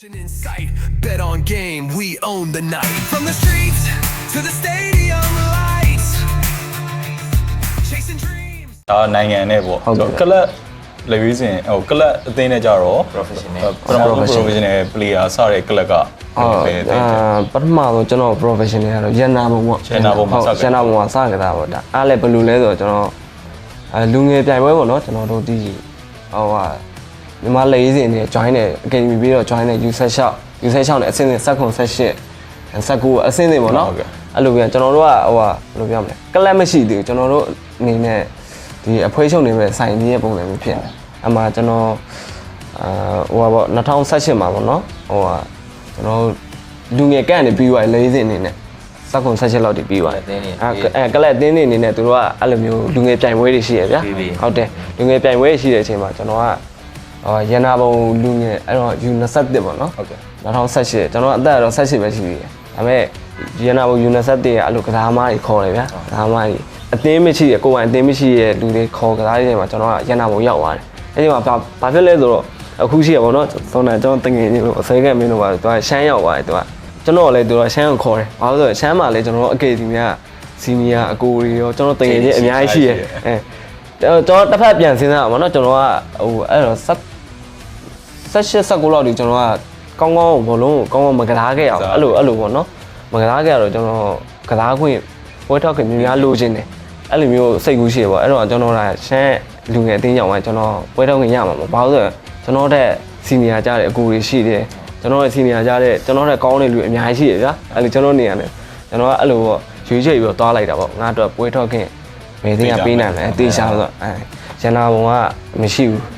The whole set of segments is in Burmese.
In sight, bet on game, we own the night. From the streets to the stadium lights, chasing dreams. ဒါနိုင်ငံနဲ့ပေါ့ဟုတ်ကဲ့ ကလပ်လေဝီးစင်ဟိုကလပ်အသင်းနဲ့ကြတော့ Professional ပထမဆုံး professional player စတဲ့ကလပ်ကအော်ဘယ်အသင်းအာပထမဆုံးကျွန်တော် professional ကတော့ရန်နာဘုံပေါ့ရန်နာဘုံမှာစခဲ့ ရန်နာဘုံမှာစကြတာပေါ့ဒါအားလည်းဘယ်လိုလဲဆိုတော့ကျွန်တော်အဲလူငယ်ပြိုင်ပွဲပေါ့နော်ကျွန်တော်တို့ဒီဟိုဟာ ညီမလေးစင်နေ join တယ် academy ပြီးတော့ join တယ် U16 U16 နဲ့အဆင့်ဆင့်7 18 19အဆင့်ဆင့်ပေါ့နော်ဟုတ်ကဲ့အဲ့လိုပြန်ကျွန်တော်တို့ကဟိုဟာဘယ်လိုပြောမလဲကလပ်မရှိသေးဘူးကျွန်တော်တို့အနေနဲ့ဒီအဖွဲချုပ်နေမဲ့စိုင်ကြီးရဲ့ပုံစံမျိုးဖြစ်တယ်အမှကျွန်တော်အာဟိုဟာပေါ့2018မှာပေါ့နော်ဟိုဟာကျွန်တော်လူငယ်ကန့်နေပြီးသွားတယ်လေးစင်အနေနဲ့စက်ကွန်16လောက်တည်ပြီးသွားတယ်ကလပ်အသင်းတွေအဲအဲကလပ်အသင်းတွေအနေနဲ့သူတို့ကအဲ့လိုမျိုးလူငယ်ပြိုင်ပွဲတွေရှိရဗျာပြီးပြီဟုတ်တယ်လူငယ်ပြိုင်ပွဲတွေရှိတဲ့အချိန်မှာကျွန်တော်ကဟို ရန်နာဘုံလူငယ်အဲ့တော့ U21 ပေါ့နော်ဟုတ်ကဲ့2018ကျွန်တော်အသက်ကတော့18ပဲရှိသေးတယ်ဒါပေမဲ့ရန်နာဘုံ U21 တွေကအဲ့လိုကစားသမားတွေခေါ်တယ်ဗျာကစားသမားတွေအသင်းမရှိရကိုယ်ပိုင်အသင်းမရှိရလူတွေခေါ်ကစားတဲ့ချိန်မှာကျွန်တော်ကရန်နာဘုံရောက်သွားတယ်အဲ့ဒီမှာဘာဘာဖြစ်လဲဆိုတော့အခုရှိရပါတော့သုံးတယ်ကျွန်တော်တငယ်ချင်းလို့အစဲကမင်းတို့ပါသူကရှမ်းရောက်သွားတယ်သူကကျွန်တော်လည်းသူကရှမ်းကိုခေါ်တယ်ဘာလို့လဲဆိုတော့ရှမ်းမှာလည်းကျွန်တော်တို့အကေဒီမီကစီနီယာအကိုတွေရောကျွန်တော်တငယ်ချင်းအများကြီးရှိရအဲကျွန်တော်တစ်ဖက်ပြန်စဉ်းစားအောင်ဗောနော်ကျွန်တော်ကဟိုအဲ့တော့ ဆက်18 19လောက်ဒီကျွန်တော်ကကောင်းကောင်းဘောလုံးကိုကောင်းကောင်းမကစားခဲ့ရအောင်အဲ့လိုအဲ့လိုပေါ့နော်မကစားခဲ့ရတော့ကျွန်တော်ကစားခွင့်ပွဲထောက်ခွင့်များများလိုချင်တယ်အဲ့လိုမျိုးစိတ်ကူးရှိတယ်ပေါ့အဲ့တော့ကျွန်တော်ကရှမ်းလူငယ်အသင်းကြောင့်ကကျွန်တော်ပွဲထောက်ခွင့်ရမှာမဟုတ်ဘာလို့လဲဆိုတော့ကျွန်တော်တဲ့စီနီယာကြတဲ့အကူတွေရှိတယ်ကျွန်တော်ရဲ့စီနီယာကြတဲ့ကျွန်တော်တဲ့ကောင်းတဲ့လူအများကြီးရှိတယ်ဗျာအဲ့လိုကျွန်တော်နေရတယ်ကျွန်တော်ကအဲ့လိုပေါ့ရွေးချယ်ပြီးတော့သွားလိုက်တာပေါ့ငါတော့ပွဲထောက်ခွင့်ဘယ်သိရပေးနိုင်လဲအသေးချာဆိုတော့အဲရန်နာဘုံကမရှိဘူးအဲ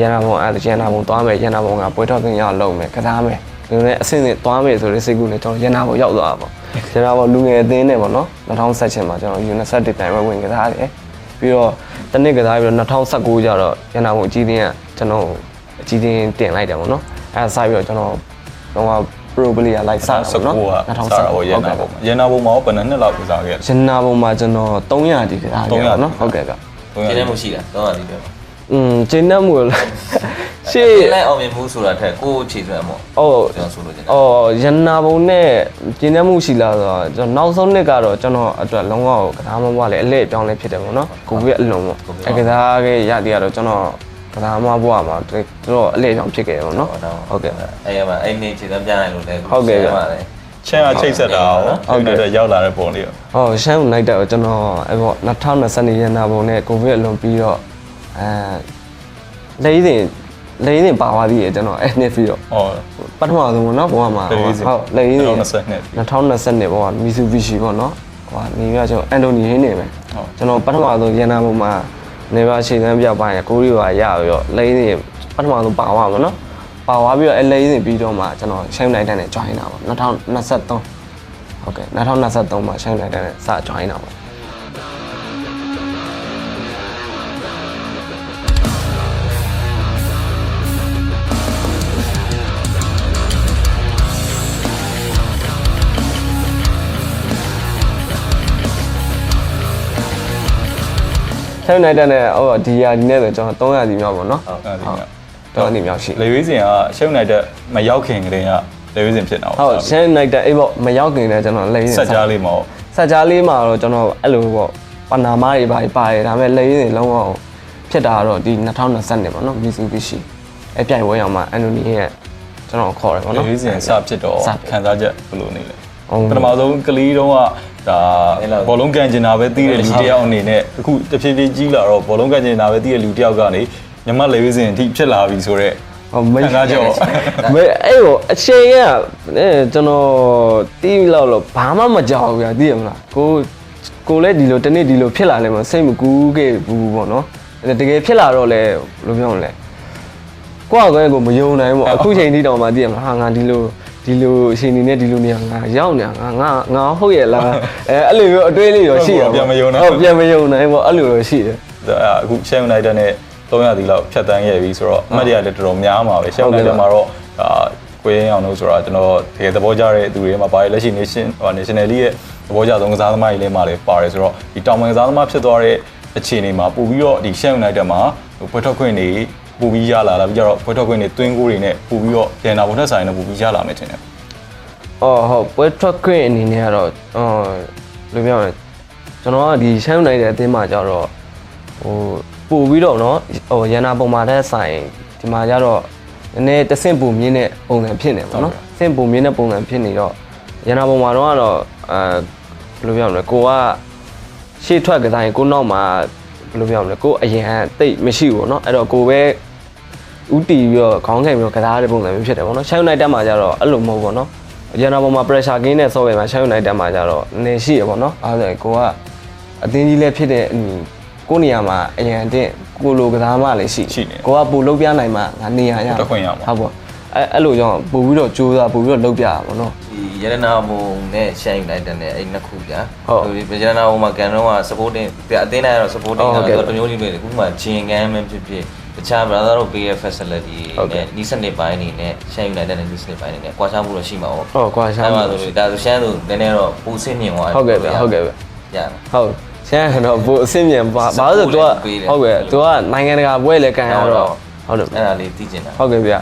ရန်နာဘုံအဲ့ဒါရန်နာဘုံသွားမယ်ရန်နာဘုံကပွဲထောက်ခင်ရအောင်လုပ်မယ်ကစားမယ်ဒီလိုနဲ့အဆင့်ဆင့်သွားမယ်ဆိုတဲ့စိတ်ကူးနဲ့ကျွန်တော်ရန်နာဘုံရောက်သွားတာပေါ့ရန်နာဘုံလူငယ်အသင်းနဲ့ပေါ့နော်2017ချင်းမှာကျွန်တော် UNICEF တိုင်ပွဲဝင်ကစားတယ်ပြီးတော့တစ်နှစ်ကစားပြီးတော့2019ကျတော့ရန်နာဘုံအကြီးအသင်းကကျွန်တော်အကြီးအသင်းတင်လိုက်တယ်ပေါ့နော်အဲဒါစပြီးတော့ကျွန်တော်တော့ pro player လိုက်စတာပေါ့နော်2019ကစတာပေါ့ရန်နာဘုံမှာရန်နာဘုံမှာရောဘယ်နှစ်နှစ်လောက်ကစားခဲ့လဲရန်နာဘုံမှာကျွန်တော်300ဒီကစားခဲ့ပါနော်ဟုတ်ကဲ့ဗျကျင်းနေမှုရှိတာတော့ဒီပြော อืมကျင်းနှမှုလားရှေ့ကျင်းလိုက်အောင်မြင်မှုဆိုတာထက်ကိုယ်ခြေစွမ်းပေါ့အော်ကျွန်တော်ဆိုလို့ကျင်တာအော်ရန်နာဘုံနဲ့ကျင်းနှမှုရှိလားဆိုတော့ကျွန်တော်နောက်ဆုံးနှစ်ကတော့ကျွန်တော်အတွက်လုံးဝကစားမဘွားလေအလဲအပြောင်းလဲဖြစ်တယ်ပေါ့နော်ကိုဗစ်အလုံးပေါ့အဲကစားခဲ့ရတဲ့ကတော့ကျွန်တော်ကစားမဘွားမှာတော်တော်အလဲအပြောင်းဖြစ်ခဲ့တယ်ပေါ့နော်ဟုတ်ကဲ့အဲ့ရမှာအဲ့နေခြေစွမ်းပြနိုင်လို့လဲဟုတ်ကဲ့ဗျပါတယ်ချမ်းအချိတ်ဆက်တာရောဟုတ်ကဲ့တဲ့ရောက်လာတဲ့ပုံလေးရောဟောရှမ်းဦးနိုင်တက်ကိုကျွန်တော်အဲ့ပေါ့2020ရန်နာဘုံနဲ့ကိုဗစ်အလုံးပြီးတော့ အဲလေးစဉ်လေးစဉ်ပါသွားသေးတယ်ကျွန်တော်အဲ့နှစ်ပြီးတော့ဟောပထမဆုံးပေါ့နော်ဘုံကမှာလေးစဉ်ဟုတ်လေးစဉ်2020 2020ပေါ့မီဆူဘီရှီပေါ့နော်ဟိုကနေပြကျွန်တော်အန်တိုနီဟင်းနေပဲဟုတ်ကျွန်တော်ပထမဆုံးရန်နာဘုံမှာနေပါရှေ့တန်းပြပိုင်းကိုရီးယားရပြီးတော့လိမ့်နေပထမဆုံးပါသွားပါနော်ပါသွားပြီးတော့အဲလိမ့်နေပြီးတော့မှကျွန်တော်ရှမ်းနိုင်တန်နဲ့ join တာပေါ့2023ဟုတ်ကဲ့2023မှာရှမ်းနိုင်တန်နဲ့စ join တာပေါ့ ဆယ်နိုင်တဲ့နဲ့ဟိုဒီယာဒီနဲ့ဆိုကျွန်တော်300စီမြောက်ပေါ့နော်အဲ့ဒီက300စီမြောက်ရှိလေဝီးစင်ကရှုံနိုင်တဲ့မရောက်ခင်ကတည်းကလေဝီးစင်ဖြစ်တာဟုတ်ဆယ်နိုင်တဲ့အေးပေါ့မရောက်ခင်လည်းကျွန်တော်လိမ့်နေဆက်ကြားလေးမဟုတ်ဆက်ကြားလေးမှာတော့ကျွန်တော်အဲ့လိုပေါ့ပနာမတွေပါပါတယ်ဒါပေမဲ့လိမ့်နေလုံးဝဖြစ်တာတော့ဒီ2020နဲ့ပေါ့နော် Mitsubishi အပြိုင်ပွဲအောင်မှာအန်တိုနီရဲ့ကျွန်တော်ခေါ်တယ်ပေါ့လေနော်ဝီးစင်စဖြစ်တော့စဖြစ်ခံစားချက်ဘယ်လိုနေလဲဟုတ်ပထမဆုံးကလေးတုန်းက ဒါဘောလုံးကန်ကျင်တာပဲတီးတဲ့လူတစ်ယောက်အနေနဲ့အခုတဖြည်းဖြည်းကြီးလာတော့ဘောလုံးကန်ကျင်တာပဲတီးတဲ့လူတစ်ယောက်ကနေညမလေဝီးစင်အထိဖြစ်လာပြီဆိုတော့ဟိုမခံစားချက်ရောမေအဲ့ဟိုအချိန်ကအဲကျွန်တော်တီးလောက်လို့ဘာမှမကြောက်ဘူးဗျာသိရမလားကိုကိုလည်းဒီလိုတစ်နေ့ဒီလိုဖြစ်လာလဲမစိတ်မကူးခဲ့ဘူးပေါ့နော်တကယ်ဖြစ်လာတော့လဲဘယ်လိုပြောမလဲကိုယ့်အကွဲကိုမယုံနိုင်ဘူးပေါ့အခုချိန်ထိတောင်မှသိရမလားဟာငါဒီလို ဒီလိုအချိန်နေနဲ့ဒီလိုနေငါရောက်နေတာငါငါငါဟုတ်ရဲ့လားအဲအဲ့လိုမျိုးအတွေးလေးရောရှိရပေါ့ဟုတ်ပြန်မယုံနိုင်ပေါ့အဲ့လိုရောရှိတယ်ဒါအခုရှယ်ယူနိုက်တက်နဲ့300တီလောက်ဖြတ်တန်းခဲ့ပြီဆိုတော့အမှတ်တရလည်းတော်တော်များမှာပဲရှယ်ယူနိုက်တက်မှာတော့ဒါကိုရင်းအောင်လို့ဆိုတာကျွန်တော်တကယ်သဘောကျတဲ့သူတွေမှာပါတယ်လက်ရှိ nation ဟို national league ရဲ့သဘောကျဆုံးကစားသမားတွေလည်းမှာလည်းပါတယ်ဆိုတော့ဒီတောင်ပန်ကစားသမားဖြစ်သွားတဲ့အခြေအနေမှာပို့ပြီးတော့ဒီရှယ်ယူနိုက်တက်မှာပွဲထွက်ခွင့်တွေ ပူပြီးရလာလာပြီးကြတော့ပွဲထွက်ခွင့်တွေတွင်းကိုတွေနဲ့ပူပြီးတော့ရန်နာဘုံထက်ဆိုင်နဲ့ပူပြီးရလာမယ်ထင်တယ် အော်ဟုတ်ပွဲထွက်ခွင့်အနေနဲ့ကတော့အော်လိုပြောရမယ်ကျွန်တော်ကဒီရှမ်းနိုင်တဲ့အသင်းမှာကြတော့ဟိုပို့ပြီးတော့เนาะဟိုရန်နာပုံမှာတဲ့ဆိုင်ဒီမှာကြတော့နည်းနည်းတဆင့်ပုံမြင့်တဲ့ပုံစံဖြစ်နေပါเนาะဆင့်ပုံမြင့်တဲ့ပုံစံဖြစ်နေတော့ရန်နာပုံမှာတော့ကတော့အဲဘယ်လိုပြောရမလဲကိုကရှေ့ထွက်ကတိုင်းကိုနောက်မှာဘယ်လိုပြောရမလဲကိုအရင်ကတိတ်မရှိဘူးเนาะအဲ့တော့ကိုပဲ ဥတီပြီးတော့ခေါင်းခံပြီးတော့ကစားတဲ့ပုံစံမျိုးဖြစ်တယ်ပေါ့နော်ရှမ်းယူနိုက်တက်မှာကြတော့အဲ့လိုမဟုတ်ဘူးပေါ့နော်ရန်နာပေါ်မှာ pressure gain နဲ့ဆော့ရမှာရှမ်းယူနိုက်တက်မှာကြတော့နည်းရှိရပေါ့နော်အဲ့ဒါဆိုရင်ကိုကအတင်းကြီးလည်းဖြစ်တဲ့အနီကိုနေရာမှာအရင်အတင်းကိုလိုကစားမှလည်းရှိရှိတယ်ကိုကပို့လုပ်ပြနိုင်မှာငါနေရာရတက်ခွင့်ရမှာဟုတ်ပေါ့အဲ့အဲ့လိုကြောင့်ပို့ပြီးတော့ကြိုးစားပို့ပြီးတော့လုပ်ပြရပါပေါ့နော်ဒီရတနာဘုံနဲ့ရှမ်းယူနိုက်တက်နဲ့အဲ့နှစ်ခုဗျာဟုတ်ဒီရတနာဘုံမှာကန်တော့က supporting ပြအသင်းတိုင်းကတော့ supporting ဟုတ်ကကဲ့တော့တမျိုးလေးပဲအခုမှဂျင်ကန်မှဖြစ်ဖြစ် တခြား brother တို့ပေးရ facility ဟုတ်ကဲ့ နဲ့နီးစနစ်ပိုင်းနေနဲ့ရှမ်းယူနိုက်တက်နဲ့နီးစနစ်ပိုင်းနေနဲ့ကွာခြားမှုတော့ရှိမှာပေါ့ ဟုတ်ကွာရှား အဲ့ မှာ မှာဆိုလို့ဒါဆိုရှမ်းသူနည်းနည်းတော့ပူစင်းမြင်သွား ဟုတ်ကဲ့ဗျဟုတ်ကဲ့ဗျ ရ ဟုတ်ရှမ်းကတော့ပို့အဆင့်မြန်ပါဘာလို့လဲဆိုတော့ तू ကဟုတ်ကဲ့ तू ကနိုင်ငံတကာပွဲလည်းကန်ရတော့ဟုတ်တယ် အဲ့ဒါလေးသိကျင်တာ ဟုတ်ကဲ့ဗျ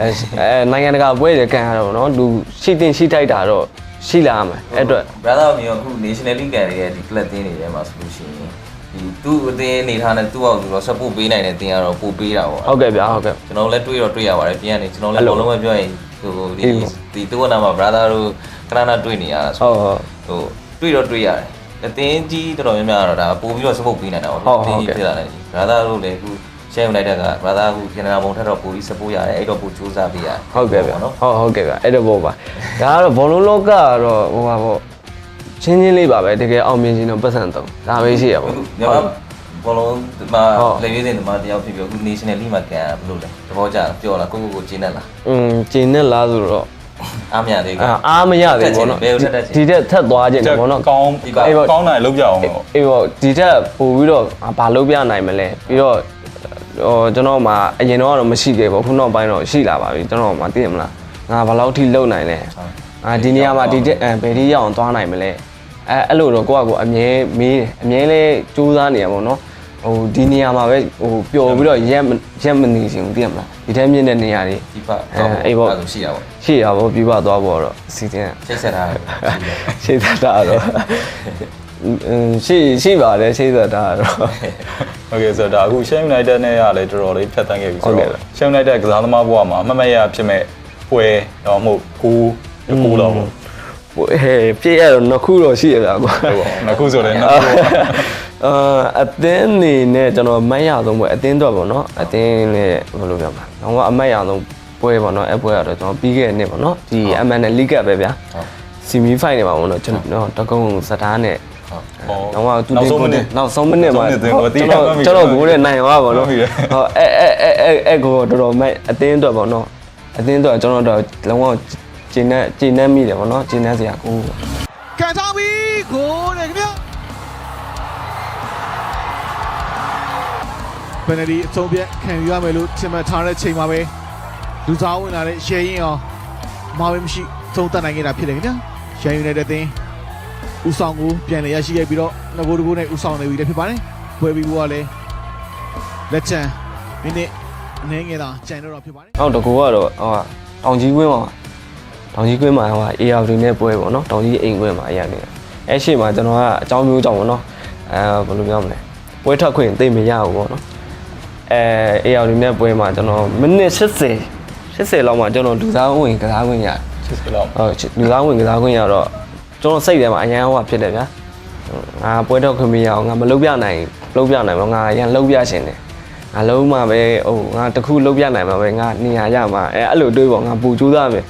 အဲအဲနိုင်ငံတကာပွဲတွေကန်ရတော့เนาะလူရှိတင်ရှိထိုက်တာတော့ရှိလာမှာအဲ့အတွက် brother မျိုးအခု national league ကန်ရဲ့ဒီ club တင်းတွေထဲမှာဆိုလို့ရှိရင် ဒီသူ့အသင်းအနေထားနဲ့သူ့အောက်သူတော့ support ပေးနိုင်တဲ့တင်းကတော့ပို့ပေးတာပေါ့ဟုတ်ကဲ့ဗျဟုတ်ကဲ့ကျွန်တော်လည်းတွေးတော့တွေးရပါတယ်ပြန်နေကျွန်တော်လည်းအဲ့လိုဘောလုံးပဲပြောရင်ဟိုဒီအေးပေါ့ဒီသူ့ကနာမှာ brother တို့ခဏခဏတွေးနေရတာဆိုဟုတ်ဟုတ်ဟိုတွေးတော့တွေးရတယ်အသင်းကြီးတော်တော်များများကတော့ဒါပို့ပြီးတော့ support ပေးနိုင်တာပေါ့ဟုတ်အသင်းကြီးဟုတ်ကဲ့ဖြစ်လာတယ် brother တို့လည်းအခုရှယ်ယူနိုက်တက်က brother အခုကင်နာဘုံထက်တော့ပိုပြီး support ရတယ်အဲ့တော့ပိုစူးစမ်းပေးရတယ်ဟုတ်ကဲ့ဗျနော်ဟုတ်ဟုတ်ကဲ့ဗျအဲ့တော့ပေါ့ပါဒါကတော့ဘောလုံးလောကကတော့ဟိုပါပေါ့ ချင်းချင်းလေးပါပဲတကယ်အောင်မြင်ခြင်းတော့ပတ်စံတော့ဒါပဲရှိရပါအခုဘူးမြန်မာဘောလုံးမှာဟုတ်လေရေးစင်သမားတယောက်ဖြစ်ပြီးအခု national league မှာကန်ရဘယ်လိုလဲသဘောကျလားပြောလားကိုကိုကိုကျင်းနေလားอืมကျင်းနဲ့လားဆိုတော့အားမရသေးဘူးအာအားမရသေးဘူးပေါ့နော်ဘယ်လိုထက်တက်ချင်ဒီတက်ထက်သွားခြင်းတယ်ပေါ့နော်ကောင်းဒီပါကောင်းတာလုပ်ကြအောင်ပေါ့အေးပေါ့ဒီတက်ပို့ပြီးတော့ဘာလုပ်ပြနိုင်မလဲပြီးတော့ဟိုကျွန်တော်မှအရင်တော့ကတော့မရှိခဲ့ဘူးခုနောက်ပိုင်းတော့ရှိလာပါပြီကျွန်တော်မှသိရမလားငါဘယ်လောက်ထိလုပ်နိုင်လဲအာဒီနေရာမှာဒီတက်အဲဘယ်ထိရောက်အောင်သွားနိုင်မလဲ အဲအဲ့လိုတော့ကိုယ့်အကိုအမြဲမေးတယ်အမြဲလဲစူးစမ်းနေရပါတော့ဟိုဒီနေရာမှာပဲဟိုပျော်ပြီးတော့ရက်မရက်မနေချင်ဘူးသိရမလားဒီထဲမြင့်တဲ့နေရာတွေဒီပါတော့အေးပေါ့အဲ့လိုရှိတာပေါ့ရှိရပါဘောပြပသွားဖို့တော့အစီအစဉ်ကချိတ်ဆက်ထားတယ်ရှိတယ်ရှိသတာတော့အင်းရှိရှိပါတယ်ရှိသတာတော့ဟုတ်ကဲ့ဆိုတော့ဒါအခု Sheffield United နဲ့ကလည်းတော်တော်လေးဖြတ်တန်းခဲ့ပြီဆိုဟုတ်ကဲ့တော့ Sheffield United ကစားသမားဘဝမှာအမှတ်မရဖြစ်မဲ့ပွဲတော့မဟုတ်ကိုးကိုးတော့ပေါ့ ဟိုဟဲ့ပြည့်ရတော့နှစ်ခုတော့ရှိရတာကွာဟုတ်ပေါ့နှစ်ခုဆိုလည်းနှစ်ခုပေါ့အာအသင်းနေနဲ့ကျွန်တော်အမတ်ရဆုံးပွဲအသင်းတော့ပေါ့နော်အသင်းနဲ့ဘယ်လိုပြောမလဲ။တော့အမတ်ရဆုံးပွဲပေါ့နော်အဲ့ပွဲကတော့ကျွန်တော်ပြီးခဲ့တဲ့နှစ်ပေါ့နော်ဒီ MN နဲ့ League Cup ပဲဗျာဟုတ် semi final မှာပေါ့နော်ကျွန်တော်တကုံစတားနဲ့ဟုတ်တော့ကသူနောက်ဆုံးမိနစ်နောက်ဆုံးမိနစ်မှာနောက်ဆုံးမိနစ်သွင်းကိုတီးကျွန်ရတော်မှတ်မိကျွန်တော်တယ်ကိုယ်နဲ့နိုင်သွားပါတော့မှတ်မိတယ်ဟောအဲအဲအဲအဲအဲကိုတော်တော်မဲ့အသင်းအတွက်ပေါ့နော်အသင်းအတွက်ကျွန်တော်တော့လုံးဝ ကျင်းနေကျင်းနေမိတယ်ပေါ့နော်ကျင်းနေစရာကိုကန်ထားပြီကိုတယ်ခင်ဗျာပယ်နတီအဆုံးဖြတ်ခံယူရမယ်လို့ထင်မှတ်ထားတဲ့ချိန်မှာပဲလူစားဝင်လာတဲ့ရှယ်ရင်အောင်မာဝဲမရှိသုံးတတ်နိုင်ခဲ့တာဖြစ်တယ်ခင်ဗျာရှယ်ယူနေတဲ့တင်းဦးဆောင်ကိုပြန်လည်ရရှိခဲ့ပြီးတော့ငကိုတကူနဲ့ဦးဆောင်နေပြီလည်းဖြစ်ပါတယ်ပွဲပြီးဘောကလည်းလက်ချန်မိနစ်အနေငယ်သာကြံတော့ဖြစ်ပါတယ်အောက်တကူကတော့ဟိုတောင်ကြီးကွင်းမှာ တောင်ကြီးကွင်းမှာဟို AR နဲ့ပွဲပေါ့နော်တောင်ကြီးအိမ်ကွင်းမှာအရာနေအဲ့ရှိမှာကျွန်တော်ကအကြောင်းမျိုးကြောင့်ပေါ့နော်အဲဘယ်လိုပြောမလဲပွဲထွက်ခွင့်သိမ့်မရဘူးပေါ့နော်အဲ AR နဲ့ပွဲမှာကျွန်တော်မိနစ်80 80လောက်မှာကျွန်တော်လူသားဝင်ကစားခွင့်ရတယ်ချစ်စလောက်ဟုတ်လူသားဝင်ကစားခွင့်ရတော့ကျွန်တော်စိတ်ထဲမှာအရန်ဟောဖြစ်တယ်ဗျာငါပွဲတော့ခွင့်မရအောင်ငါမလုပ်ပြနိုင်လုပ်ပြနိုင်မှာငါအရန်လုပ်ပြရှင်တယ်ငါလုံးမှပဲဟိုငါတခုလုပ်ပြနိုင်မှာပဲငါနေရာရမှာအဲအဲ့လိုတွေးပေါ့ငါပူကြိုးစားမယ်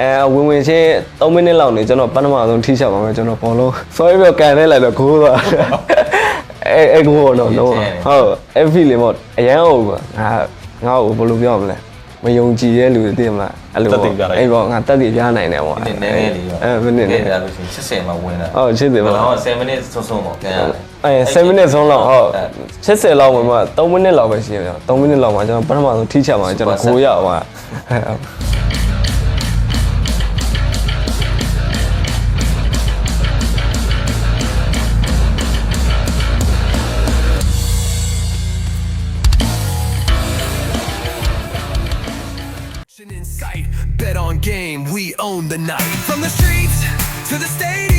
အဲဝင်ဝင်ချင်း3မိနစ်လောက်နေကျွန်တော်ပထမဆုံးထိချက်ပါမယ်ကျွန်တော်ဘောလုံး sorry ပြောကန်နေလိုက်တော့ခိုးသွားအဲအဲကိုတော့တော့ဟုတ်အဲ့ feeling ပေါ့အရန်ဟုတ်ကွာငါငါ့ကိုဘယ်လိုပြောမလဲမယုံကြည်တဲ့လူတွေသိမလားအဲ့လိုပေါ့အဲ့ပေါ့ငါတက်တည်ပြနိုင်တယ်ပေါ့ဒီနေ့နည်းနည်းလေးရောအဲမိနစ်နဲ့ပြလို့ရှိရင်80မှာဝင်လာဟုတ်ချစ်တယ်ပါတော့7 minutes ဆုံးဆုံးပေါ့ကန်ရတယ်အဲ7မိနစ်ဆုံးလောက်ဟုတ်80လောက်မှမ3မိနစ်လောက်ပဲရှိရပြန်3မိနစ်လောက်မှကျွန်တော်ပထမဆုံးထိချက်မှာကျွန်တော်9ရောက်ပါ own the night. From the streets to the stadium.